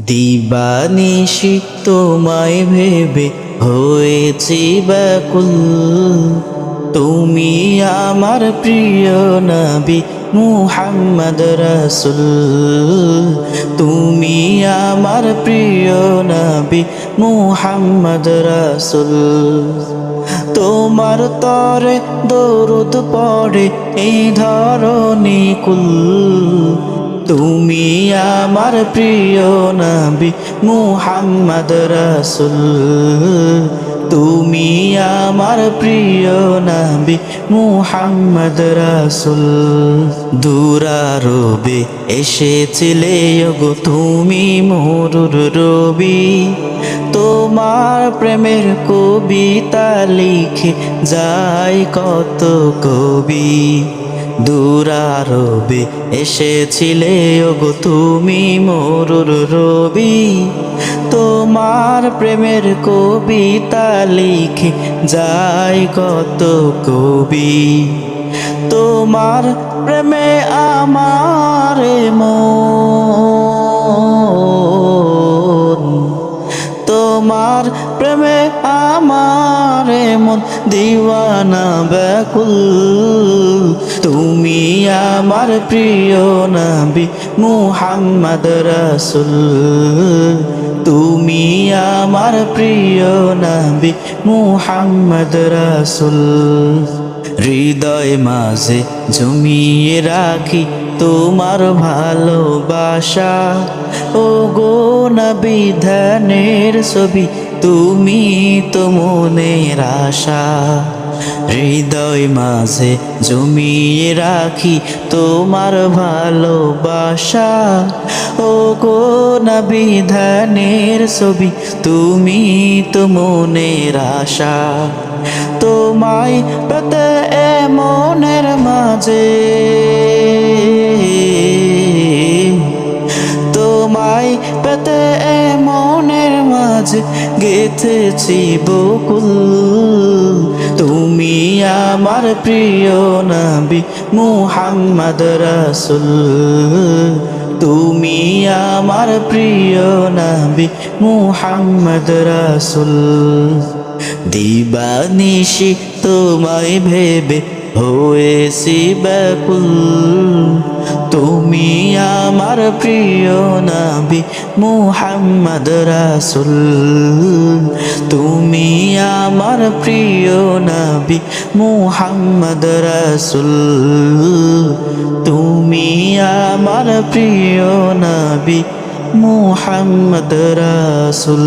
দিবানিশি তোমায় ভেবে হয়েছি ব্যাকুল। তুমি আমার প্রিয় নবী মুহাম্মদ রসুল। তুমি আমার প্রিয় নবী মুহাম্মদ রসুল। তোমার তরে দরুদ পড়ে এই ধরনী কুল। তুমি আমার প্রিয় নবী মুহাম্মদ রসুল। তুমি আমার প্রিয় নবী মুহাম্মদ রসুল। দূরারবে এসেছিলে গো তুমি মরুর রবি। তোমার প্রেমের কবিতা লিখে যায় কত কবি। দূরারবে এসেছিলে, ওগো তুমি মরুর রবি। তোমার প্রেমের কবিতা লিখে যাই কত কবি। তোমার প্রেমে আমার মন দিওয়ানা ব্যাকুল, তুমি আমার প্রিয় নবী মুহাম্মদ রসুল। তুমি আমার প্রিয় নবী মুহাম্মদ রসুল। হৃদয় মাঝে জমিয়ে রাখি তোমার ভালোবাসা। ও গো নবী, ধ্যানের ছবি তুমি তো মনের আশা। হৃদয় মাঝে জমিয়ে রাখি তোমার ভালোবাসা। ও গো নবী ধ্যানের ছবি, তুমি তো মনের আশা। তোমায় পেতে মনের মাঝে। তোমায় পেতে এ মাঝে গেথেছি বকুল। তুমি আমার প্রিয় নবী মুহাম্মদ রসুল। তুমি আমার প্রিয় নবী মুহাম্মদ রসুল। দিবানিশি তোমায় ভেবে হয়েছি ব্যাকুল। তুমি আমার প্রিয় নবী মুহাম্মদ রাসুল। তুমি আমার প্রিয় নবী মুহাম্মদ রাসুল। তুমি আমার প্রিয় নবী মুহাম্মদ রাসুল।